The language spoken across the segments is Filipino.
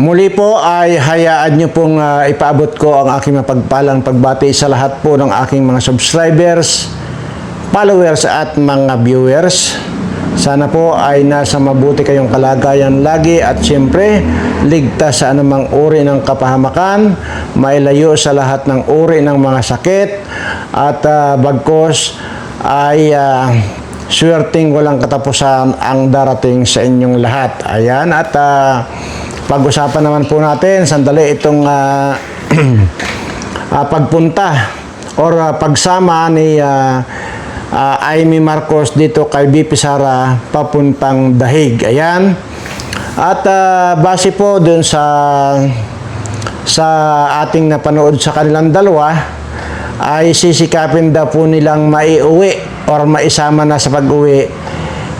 Muli po ay hayaan nyo pong ah, ipaabot ko ang aking mapagpalang pagbati sa lahat po ng aking mga subscribers, followers at mga viewers. Sana po ay nasa mabuti kayong kalagayan lagi at siyempre ligtas sa anumang uri ng kapahamakan, mailayo sa lahat ng uri ng mga sakit at ah, bagkos ay uh, swerteng walang katapusan ang darating sa inyong lahat. Ayan at ah, pag-usapan naman po natin sandali itong ah, ah, pagpunta or ah, pagsama ni ah, ah, Amy Marcos dito kay BP Sara papuntang Dahig. Ayan. At ah, base po dun sa sa ating napanood sa kanilang dalawa ay sisikapin daw po nilang maiuwi or maisama na sa pag-uwi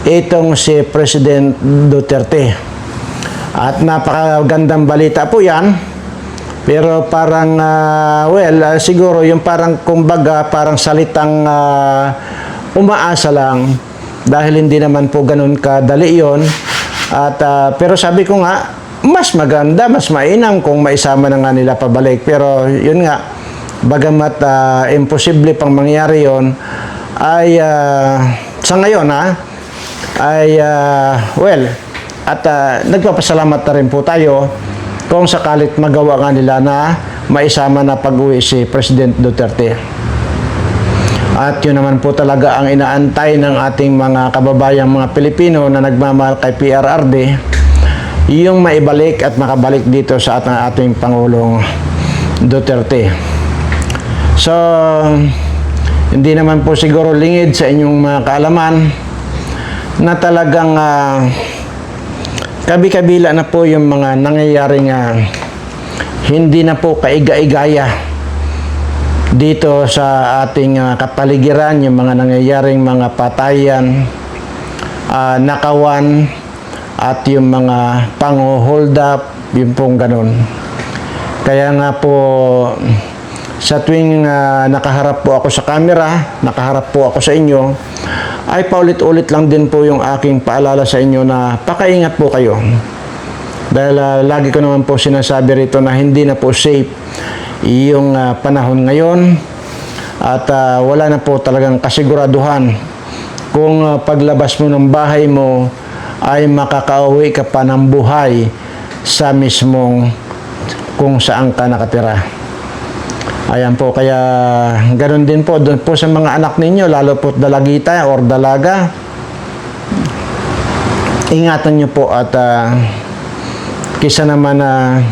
itong si President Duterte. At napakagandang balita po yan. Pero parang, ah, well, ah, siguro yung parang kumbaga, parang salitang ah, umaasa lang. Dahil hindi naman po ganun kadali yon At, ah, pero sabi ko nga, mas maganda, mas mainam kung maisama na nga nila pabalik. Pero yun nga, bagamat ah, imposible pang mangyari yon ay ah, sa ngayon ha, ay ah, well, at ah, nagpapasalamat na rin po tayo kung sakalit magawa nga nila na maisama na pag-uwi si President Duterte. At yun naman po talaga ang inaantay ng ating mga kababayang mga Pilipino na nagmamahal kay PRRD, yung maibalik at makabalik dito sa ating, ating Pangulong Duterte. So, hindi naman po siguro lingid sa inyong mga kaalaman na talagang ah, kabi-kabila na po yung mga nangyayaring hindi na po kaiga-igaya dito sa ating ah, kapaligiran, yung mga nangyayaring mga patayan, ah, nakawan, at yung mga pang-hold up, yung pong ganun. Kaya nga po, sa tuwing ah, nakaharap po ako sa camera, nakaharap po ako sa inyo, ay paulit-ulit lang din po yung aking paalala sa inyo na pakaingat po kayo. Dahil ah, lagi ko naman po sinasabi rito na hindi na po safe yung ah, panahon ngayon at ah, wala na po talagang kasiguraduhan kung ah, paglabas mo ng bahay mo ay makakauwi ka pa ng buhay sa mismong kung saan ka nakatira. Ayan po, kaya ganun din po doon po sa mga anak ninyo, lalo po dalagita or dalaga. Ingatan nyo po at ah, kisa naman na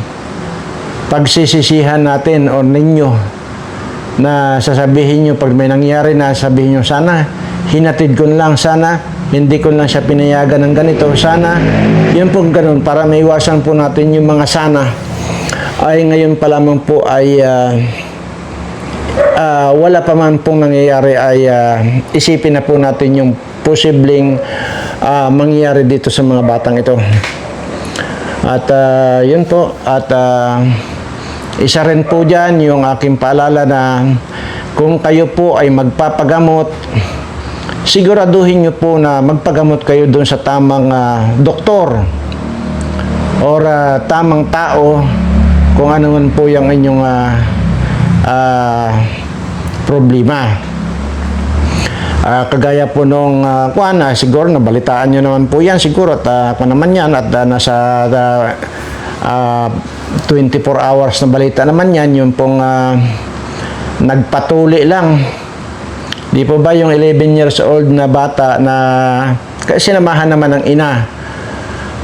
pagsisisihan natin o ninyo na sasabihin nyo pag may nangyari na sabihin nyo sana hinatid ko lang sana hindi ko lang siya pinayagan ng ganito sana yun po ganun para maiwasan po natin yung mga sana ay ngayon pa lamang po ay ah, ah, wala pa man pong nangyayari ay ah, isipin na po natin yung posibleng ah, mangyayari dito sa mga batang ito. At ah, yun po. At ah, isa rin po dyan yung aking paalala na kung kayo po ay magpapagamot, siguraduhin nyo po na magpagamot kayo doon sa tamang ah, doktor or ah, tamang tao kung ano man po yung inyong ah, ah, problema. Ah, kagaya po nung uh, kuan, ah, siguro nabalitaan nyo naman po yan siguro at uh, kung naman yan at ah, nasa ah, ah, 24 hours na balita naman yan yung pong ah, nagpatuli lang di po ba yung 11 years old na bata na sinamahan naman ng ina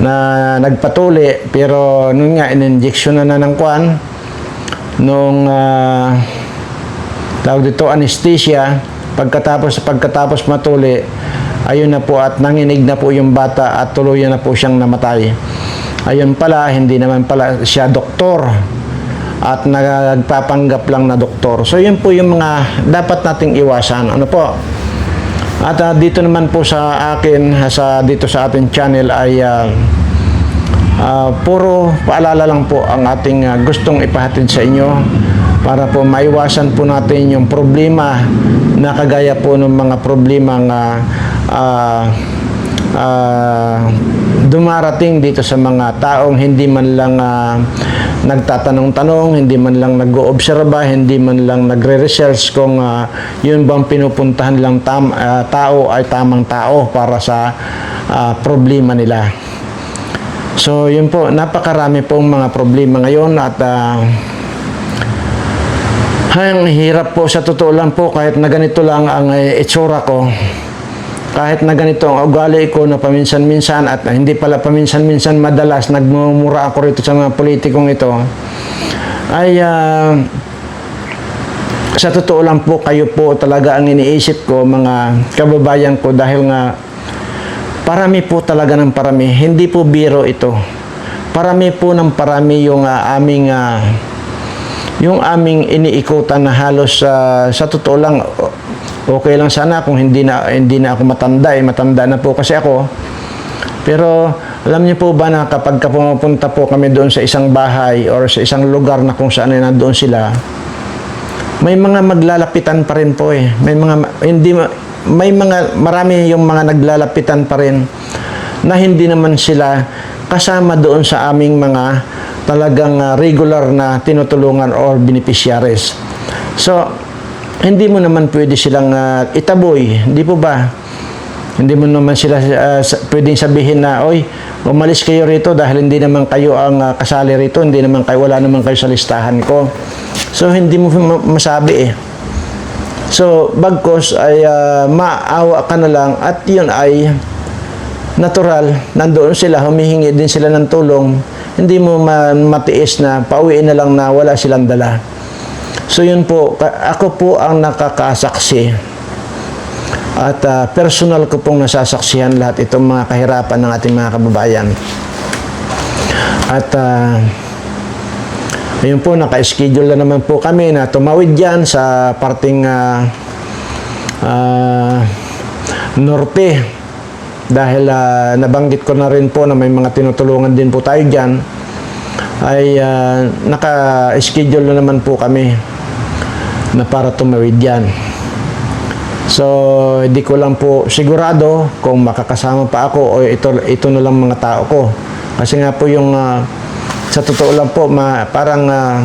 na nagpatuli pero nung nga in-injection na na ng kuan nung ah, tawag dito anesthesia. Pagkatapos pagkatapos matuli ayun na po at nanginig na po yung bata at tuluyan na po siyang namatay. Ayun pala hindi naman pala siya doktor at nagpapanggap lang na doktor. So yun po yung mga dapat nating iwasan. Ano po? At ah, dito naman po sa akin sa dito sa ating channel ay ah, Ah, puro paalala lang po ang ating ah, gustong ipahatid sa inyo para po maiwasan po natin yung problema na kagaya po ng mga problema nga ah, ah, dumarating dito sa mga taong hindi man lang ah, nagtatanong-tanong, hindi man lang nag-oobserba, hindi man lang nagre-research kung ah, yun bang pinupuntahan lang tam, ah, tao ay tamang tao para sa ah, problema nila. So, yun po, napakarami pong mga problema ngayon at ah, ang hirap po sa totoo lang po kahit na ganito lang ang eh, itsura ko. Kahit na ganito ang ugali ko na paminsan-minsan at hindi pala paminsan-minsan madalas nagmumura ako rito sa mga politikong ito ay ah, sa totoo lang po kayo po talaga ang iniisip ko mga kababayan ko dahil nga parami po talaga ng parami. Hindi po biro ito. Parami po ng parami yung ah, aming ah, yung aming iniikutan na halos ah, sa totoo lang okay lang sana kung hindi na hindi na ako matanda eh matanda na po kasi ako. Pero alam niyo po ba na kapag ka pumupunta po kami doon sa isang bahay or sa isang lugar na kung saan ay nandoon sila may mga maglalapitan pa rin po eh. May mga hindi ma- may mga marami yung mga naglalapitan pa rin na hindi naman sila kasama doon sa aming mga talagang ah, regular na tinutulungan or beneficiaries. So, hindi mo naman pwede silang ah, itaboy, hindi po ba? Hindi mo naman sila sa- pwedeng sabihin na, oy, umalis kayo rito dahil hindi naman kayo ang ah, kasali rito, hindi naman kayo, wala naman kayo sa listahan ko. So, hindi mo ma- masabi eh. So, bagkos ay ah, maawa ka na lang at yun ay natural, nandoon sila, humihingi din sila ng tulong, hindi mo ma- matiis na pauwiin na lang na wala silang dala. So yun po, ako po ang nakakasaksi at ah, personal ko pong nasasaksihan lahat itong mga kahirapan ng ating mga kababayan. At ah, ayun po, naka-schedule na naman po kami na tumawid dyan sa parting ah, ah, norte dahil ah, nabanggit ko na rin po na may mga tinutulungan din po tayo dyan ay ah, naka-schedule na naman po kami na para tumawid dyan. So, hindi ko lang po sigurado kung makakasama pa ako o ito, ito na lang mga tao ko. Kasi nga po yung ah, sa totoo lang po, ma, parang ah,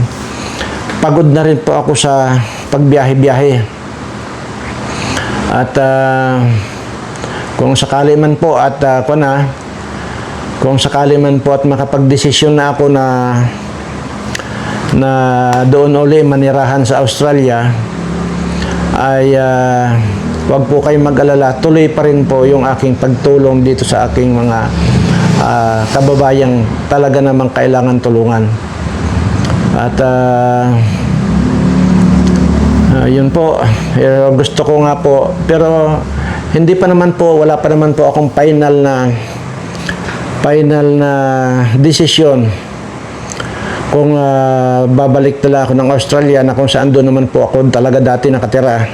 pagod na rin po ako sa pagbiyahe-biyahe. At ah, kung sakali man po at uh, na, kung sakali man po at makapagdesisyon na ako na na doon uli manirahan sa Australia ay uh, wag po kayong mag-alala tuloy pa rin po yung aking pagtulong dito sa aking mga uh, kababayang talaga namang kailangan tulungan at uh, Ah, yun po. Eh, gusto ko nga po. Pero hindi pa naman po, wala pa naman po akong final na final na desisyon kung ah, babalik tala ako ng Australia na kung saan doon naman po ako talaga dati nakatira.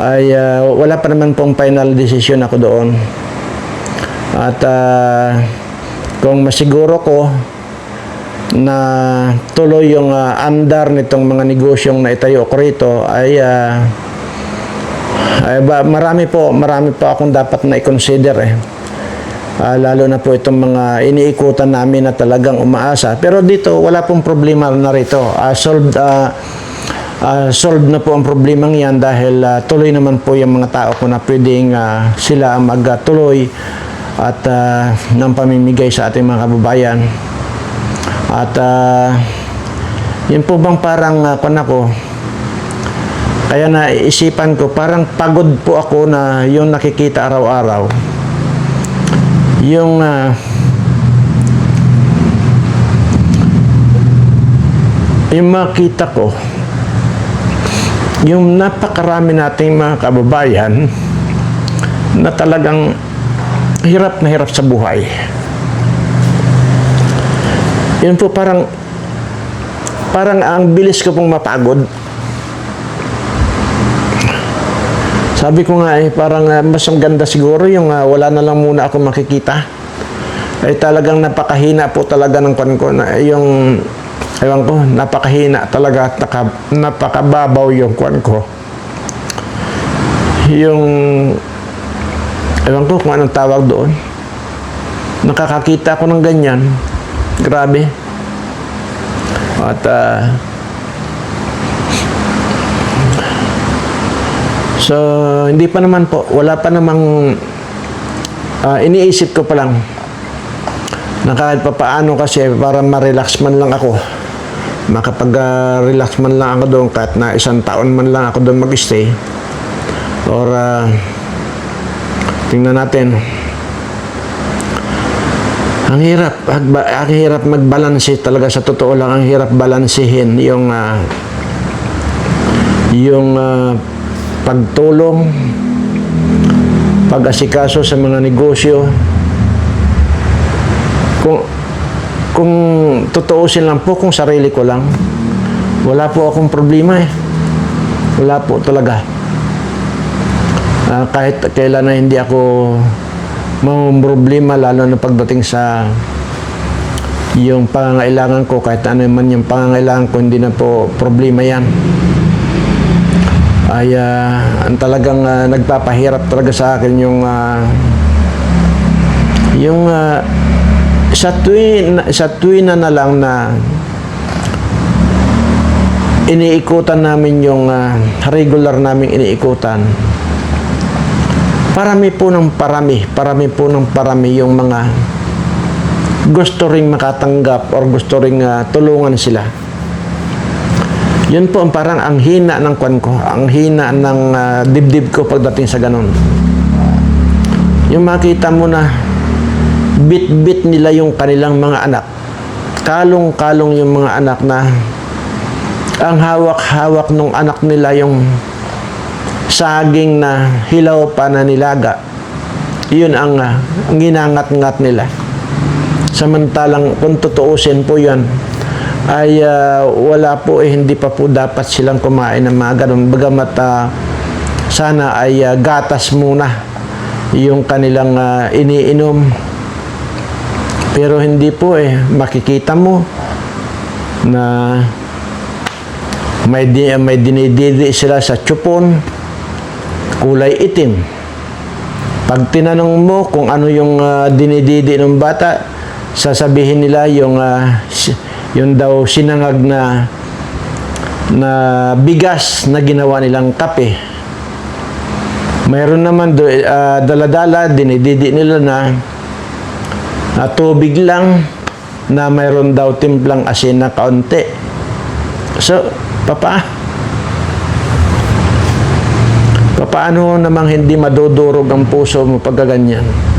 Ay ah, wala pa naman pong final decision ako doon. At ah, kung masiguro ko na tuloy yung ah, andar nitong mga negosyong na itayo ko rito ay, ah, ay ba, marami po marami po akong dapat na i-consider eh. Ah, lalo na po itong mga iniikutan namin na talagang umaasa. Pero dito wala pong problema na rito. Ah, solved ah, ah, solved na po ang problemang yan dahil ah, tuloy naman po yung mga tao ko na pwedeng ah, sila magtuloy at ah, ng pamimigay sa ating mga kababayan. At ah, yun po bang parang uh, ako, kaya naisipan ko, parang pagod po ako na yung nakikita araw-araw. Yung ah, yung makita ko, yung napakarami nating mga kababayan na talagang hirap na hirap sa buhay. Yun po parang parang ang bilis ko pong mapagod. Sabi ko nga eh, parang ah, mas ang ganda siguro yung ah, wala na lang muna ako makikita. Ay talagang napakahina po talaga ng kwan ko na yung ewan ko, napakahina talaga at naka, napakababaw yung kwan ko. Yung ewan ko kung anong tawag doon. nakakakita ako ng ganyan. Grabe. At ah, So, hindi pa naman po, wala pa namang ah, iniisip ko pa lang na kahit pa paano kasi para ma-relax man lang ako makapag-relax man lang ako doon kahit na isang taon man lang ako doon mag-stay or ah, tingnan natin. Ang hirap ang hirap magbalanse talaga sa totoo lang ang hirap balansehin yung ah, yung ah, pagtulong pag-asikaso sa mga negosyo. Kung kung tutuusin lang po kung sarili ko lang wala po akong problema eh. Wala po talaga. Ah, kahit kailan na hindi ako problema lalo na pagdating sa yung pangangailangan ko kahit ano man yung pangangailangan ko hindi na po problema yan ay ah, ang talagang ah, nagpapahirap talaga sa akin yung ah, yung ah, sa tuwin sa tuwin na na lang na iniikutan namin yung ah, regular naming iniikutan. Parami po ng parami parami po ng parami yung mga gusto ring makatanggap or gusto ring ah, tulungan sila yun po ang parang ang hina ng kwan ko, ang hina ng ah, dibdib ko pagdating sa ganon. Yung makita mo na bit-bit nila yung kanilang mga anak. Kalong-kalong yung mga anak na ang hawak-hawak ng anak nila yung saging na hilaw pa na nilaga. Yun ang, ah, ang ginangat-ngat nila. Samantalang kung tutuusin po yan, ay ah, wala po eh, hindi pa po dapat silang kumain ng mga ganun. Bagamat ah, sana ay ah, gatas muna yung kanilang ah, iniinom. Pero hindi po eh, makikita mo na may, di, may dinididi sila sa chupon, kulay itim. Pag tinanong mo kung ano yung ah, dinididi ng bata, sasabihin nila yung ah, yung daw sinangag na na bigas na ginawa nilang kape. Mayroon naman do, ah, dala-dala dinididi nila na na tubig lang na mayroon daw timplang asin na kaunti. So, papa, paano namang hindi madudurog ang puso mo pagkaganyan?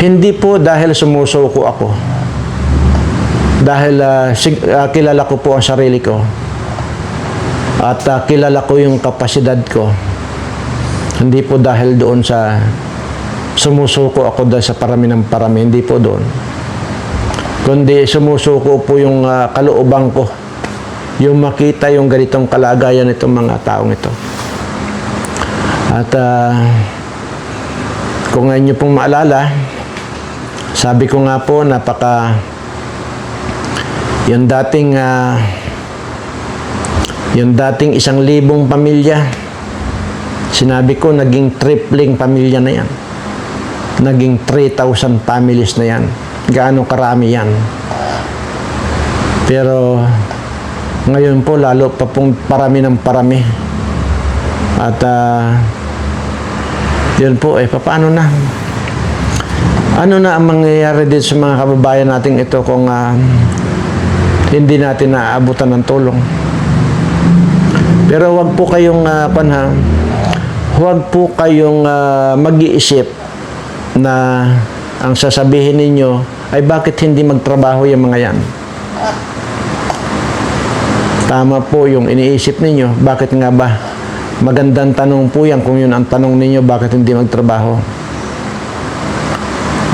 Hindi po dahil sumusuko ako. Dahil ah, sig- ah, kilala ko po ang sarili ko. At ah, kilala ko yung kapasidad ko. Hindi po dahil doon sa sumusuko ako dahil sa parami ng parami. Hindi po doon. Kundi sumusuko po yung ah, kalooban ko. Yung makita yung ganitong kalagayan nitong mga taong ito. At ah, kung ngayon nyo pong maalala, sabi ko nga po, napaka yung dating ah, yung dating isang libong pamilya, sinabi ko, naging tripling pamilya na yan. Naging 3,000 families na yan. Gaano karami yan. Pero ngayon po, lalo pa pong parami ng parami. At ah, yun po, eh, paano na? Ano na ang mangyayari din sa mga kababayan nating ito kung ah, hindi natin naaabutan ng tulong? Pero wag po kayong uh, panha, wag po kayong ah, mag-iisip na ang sasabihin ninyo ay bakit hindi magtrabaho yung mga yan. Tama po yung iniisip ninyo. Bakit nga ba? Magandang tanong po yan kung yun ang tanong ninyo, bakit hindi magtrabaho?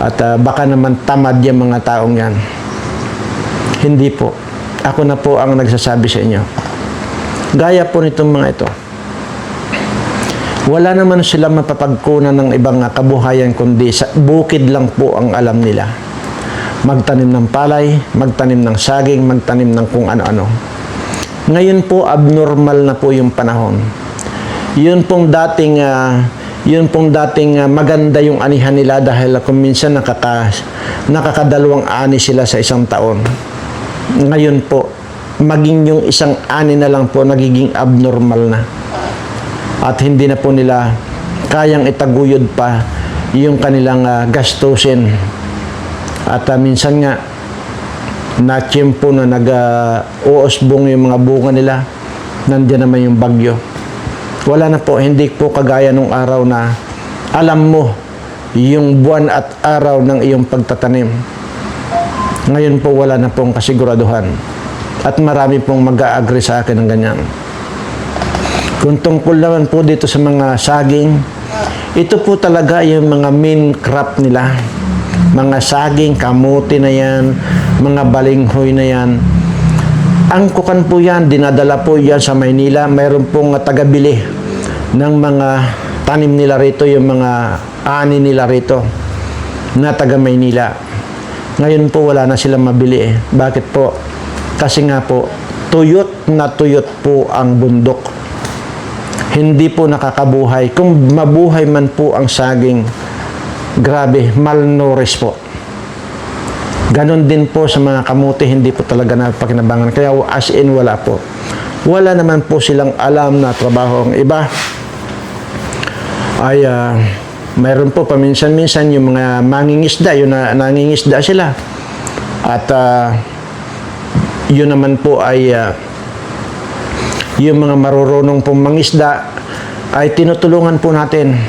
At ah, baka naman tamad yung mga taong yan. Hindi po. Ako na po ang nagsasabi sa inyo. Gaya po nitong mga ito. Wala naman sila mapapagkunan ng ibang kabuhayan kundi sa bukid lang po ang alam nila. Magtanim ng palay, magtanim ng saging, magtanim ng kung ano-ano. Ngayon po abnormal na po yung panahon. Yun pong dating ah, yun pong dating ah, maganda yung anihan nila dahil kung minsan nakaka, nakakadalawang ani sila sa isang taon. Ngayon po, maging yung isang ani na lang po nagiging abnormal na. At hindi na po nila kayang itaguyod pa yung kanilang ah, gastusin. At ah, minsan nga, na tiyempo na nag-uusbong yung mga bunga nila, nandiyan naman yung bagyo. Wala na po, hindi po kagaya nung araw na alam mo yung buwan at araw ng iyong pagtatanim. Ngayon po wala na pong kasiguraduhan. At marami pong mag-agree sa akin ng ganyan. Kung tungkol naman po dito sa mga saging, ito po talaga yung mga main crop nila. Mga saging, kamuti na yan, mga balinghoy na yan. Ang kukan po yan, dinadala po yan sa Maynila. Mayroon pong tagabili ng mga tanim nila rito, yung mga ani nila rito na taga Maynila. Ngayon po wala na silang mabili eh. Bakit po? Kasi nga po, tuyot na tuyot po ang bundok. Hindi po nakakabuhay. Kung mabuhay man po ang saging, grabe, malnourished po. Ganon din po sa mga kamuti, hindi po talaga napakinabangan. Kaya as in, wala po. Wala naman po silang alam na trabaho. Ang iba ay ah, mayroon po paminsan-minsan yung mga mangingisda, yung na, nangingisda sila. At ah, yun naman po ay ah, yung mga marurunong pong mangisda ay tinutulungan po natin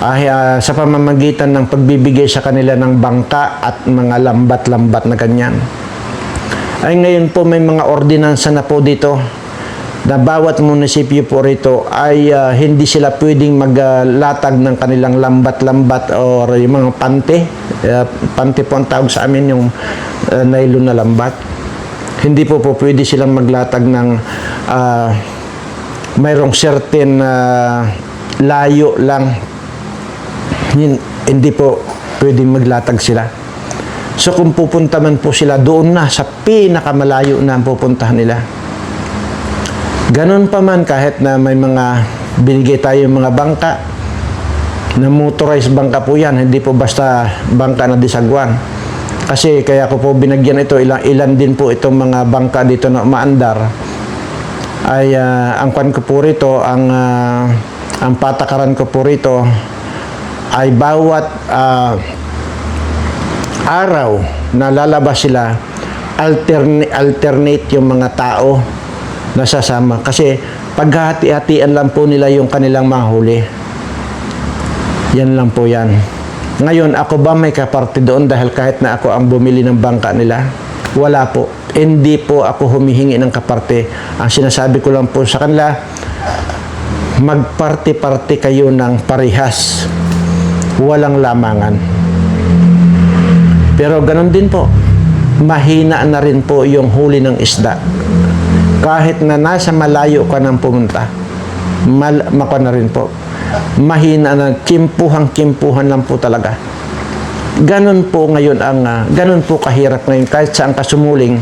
ay ah, sa pamamagitan ng pagbibigay sa kanila ng bangka at mga lambat-lambat na ganyan. Ay ngayon po may mga ordinansa na po dito na bawat munisipyo po rito ay ah, hindi sila pwedeng maglatag ng kanilang lambat-lambat or yung mga pante. Ah, pante po ang tawag sa amin yung ah, nylon na lambat. Hindi po po pwede silang maglatag ng ah, mayroong certain ah, layo lang hin- hindi po pwedeng maglatag sila. So kung pupunta man po sila doon na sa pinakamalayo na pupuntahan nila. Ganon pa man kahit na may mga binigay tayo mga bangka na motorized bangka po yan, hindi po basta bangka na disagwan. Kasi kaya ko po binagyan ito, ilan, ilan din po itong mga bangka dito na umaandar ay ah, ang kwan ko po rito, ang, ah, ang patakaran ko po rito ay bawat ah, araw na lalabas sila, alternate, alternate yung mga tao na sasama. Kasi paghati-hatian lang po nila yung kanilang mga huli. Yan lang po yan. Ngayon, ako ba may kaparte doon dahil kahit na ako ang bumili ng bangka nila? Wala po. Hindi po ako humihingi ng kaparte. Ang sinasabi ko lang po sa kanila, magparte-parte kayo ng parihas. Walang lamangan. Pero ganun din po, mahina na rin po yung huli ng isda. Kahit na nasa malayo ka nang pumunta, mal maka na rin po. Mahina na, kimpuhang-kimpuhan lang po talaga. Ganun po ngayon ang, ah, ganun po kahirap ngayon, kahit saan ka sumuling,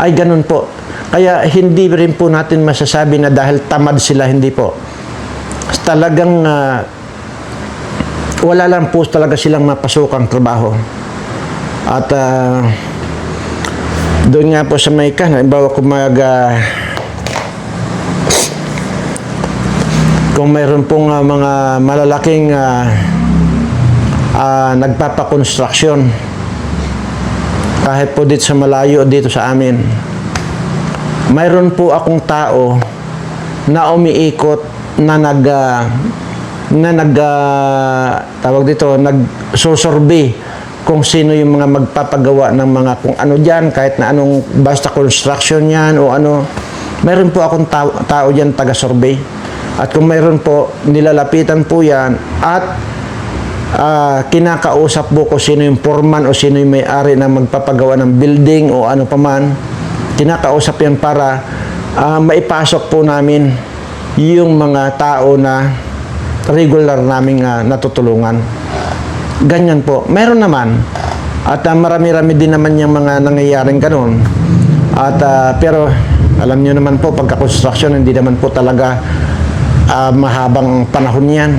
ay ganun po. Kaya hindi rin po natin masasabi na dahil tamad sila, hindi po. Talagang ah, wala lang po talaga silang mapasukang trabaho. At ah, doon nga po sa may kan, halimbawa kung mag ah, kung mayroon pong ah, mga malalaking ah, ah, nagpapakonstruksyon kahit po dito sa malayo dito sa amin mayroon po akong tao na umiikot na nag ah, na nag ah, tawag dito nagsosorbe kung sino yung mga magpapagawa ng mga kung ano diyan kahit na anong basta construction yan o ano. Mayroon po akong tao, tao diyan taga survey at kung mayroon po nilalapitan po yan at ah, kinakausap po ko sino yung foreman o sino yung may-ari na magpapagawa ng building o ano paman kinakausap yan para ah, maipasok po namin yung mga tao na regular naming ah, natutulungan. Ganyan po. Meron naman. At ah, marami-rami din naman yung mga nangyayaring ganun. At ah, pero alam niyo naman po pagka construction hindi naman po talaga ah, mahabang panahon yan.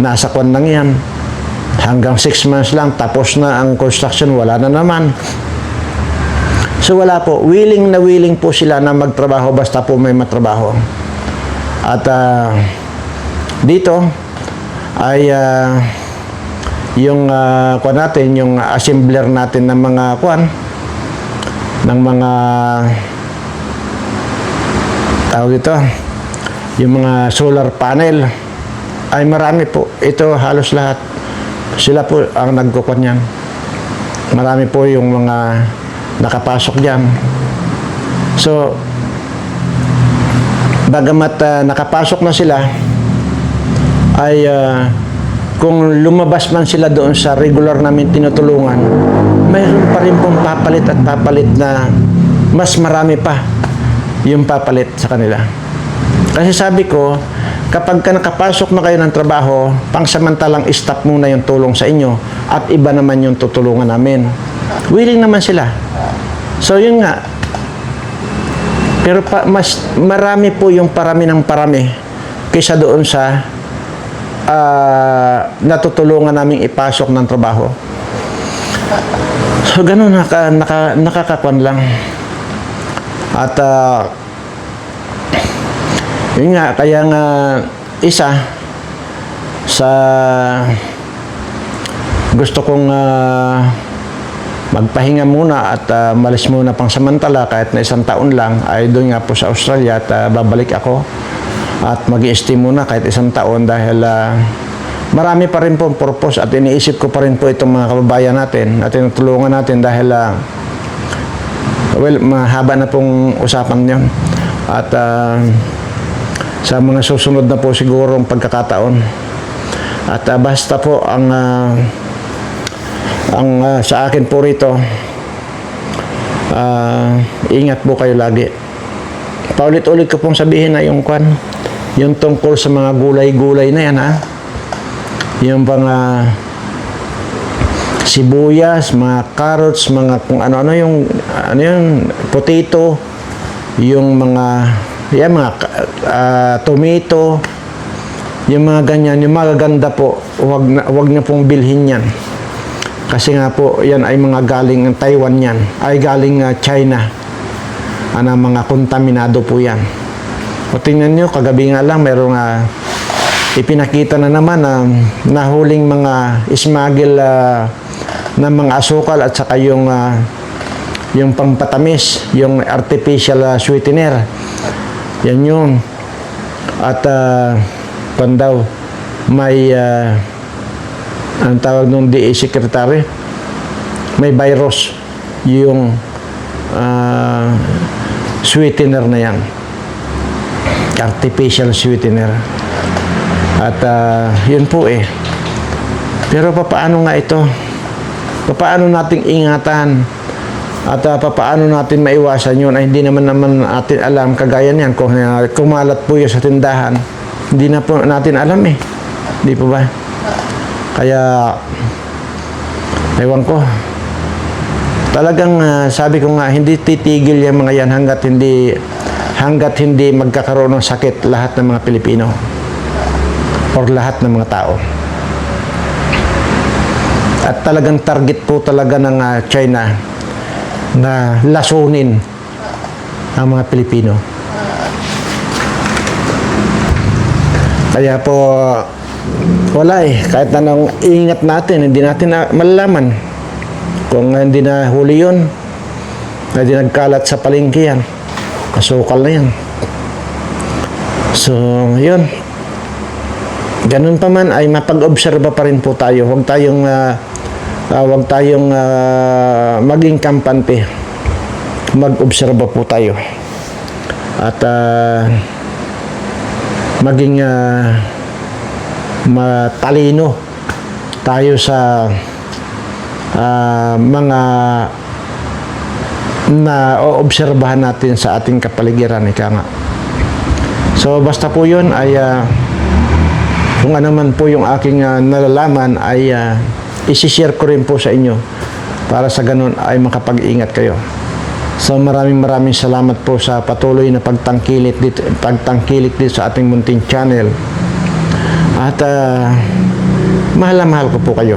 nasa kwan lang yan. Hanggang 6 months lang, tapos na ang construction, wala na naman. So wala po, willing na willing po sila na magtrabaho basta po may matrabaho. At ah, dito ay ah, yung uh, kuan natin, yung assembler natin ng mga kuan ng mga tawag ito, yung mga solar panel ay marami po. Ito halos lahat. Sila po ang nagkukuan yan. Marami po yung mga nakapasok diyan. So, bagamat ah, nakapasok na sila, ay ah, kung lumabas man sila doon sa regular namin tinutulungan, mayroon pa rin pong papalit at papalit na mas marami pa yung papalit sa kanila. Kasi sabi ko, kapag ka nakapasok na kayo ng trabaho, pangsamantalang stop muna yung tulong sa inyo at iba naman yung tutulungan namin. Willing naman sila. So yun nga, pero pa, mas marami po yung parami ng parami kaysa doon sa ah, natutulungan naming ipasok ng trabaho. So ganun naka, naka, nakakakwan lang. At ah, yun nga, kaya nga isa sa gusto kong ah, magpahinga muna at ah, malis muna pang samantala kahit na isang taon lang ay doon nga po sa Australia at ah, babalik ako at mag stay muna kahit isang taon dahil ah, marami pa rin po ang purpose at iniisip ko pa rin po itong mga kababayan natin at tinutulungan natin dahil ah, well, mahaba na pong usapan yon at ah, sa mga susunod na po sigurong pagkakataon. At ah, basta po ang ah, ang ah, sa akin po rito ah, ingat po kayo lagi. Paulit-ulit ko pong sabihin na yung kwan yung tungkol sa mga gulay-gulay na yan ha yung mga sibuyas, mga carrots, mga kung ano-ano yung ano yung potato, yung mga yan mga ah, tomato, yung mga ganyan, yung magaganda po, wag na wag na pong bilhin yan. Kasi nga po, yan ay mga galing ng Taiwan yan, ay galing ah, China. Ano, mga kontaminado po yan. O tingnan nyo, kagabi nga lang, merong ah, ipinakita na naman na nahuling mga smuggle ah, ng mga asukal at saka yung ah, yung pampatamis, yung artificial ah, sweetener. Yan yun. At uh, daw, may ah, ang tawag nung DA secretary, may virus yung ah, sweetener na yan. Artificial sweetener. At ah, yun po eh. Pero papaano nga ito? Papaano nating ingatan? At uh, papaano natin maiwasan yun? Ay hindi naman naman natin alam kagaya niyan kung uh, kumalat po yun sa tindahan. Hindi na po natin alam eh. Hindi po ba? Kaya ewan ko. Talagang ah, sabi ko nga hindi titigil yung mga yan hanggat hindi hanggat hindi magkakaroon ng sakit lahat ng mga Pilipino or lahat ng mga tao. At talagang target po talaga ng ah, China na lasunin ang mga Pilipino. Kaya po wala eh. Kahit anong ingat natin, hindi natin na malalaman. Kung hindi na huli yun, hindi nagkalat sa palengke yan. Kasukal na yan. So, yun. Ganun pa man ay mapag-obserba pa rin po tayo. Huwag tayong ah, ah, huwag tayong ah, maging kampante. Mag-obserba po tayo. At ah, maging ah, matalino tayo sa ah, mga na oobserbahan natin sa ating kapaligiran ika nga. So basta po 'yun ay ah, kung ano man po yung aking ah, nalalaman ay uh, isi-share ko rin po sa inyo para sa ganun ay makapag-ingat kayo. So maraming maraming salamat po sa patuloy na pagtangkilik dito, pagtangkilik dito sa ating munting channel. At ah, mahal na mahal ko po kayo.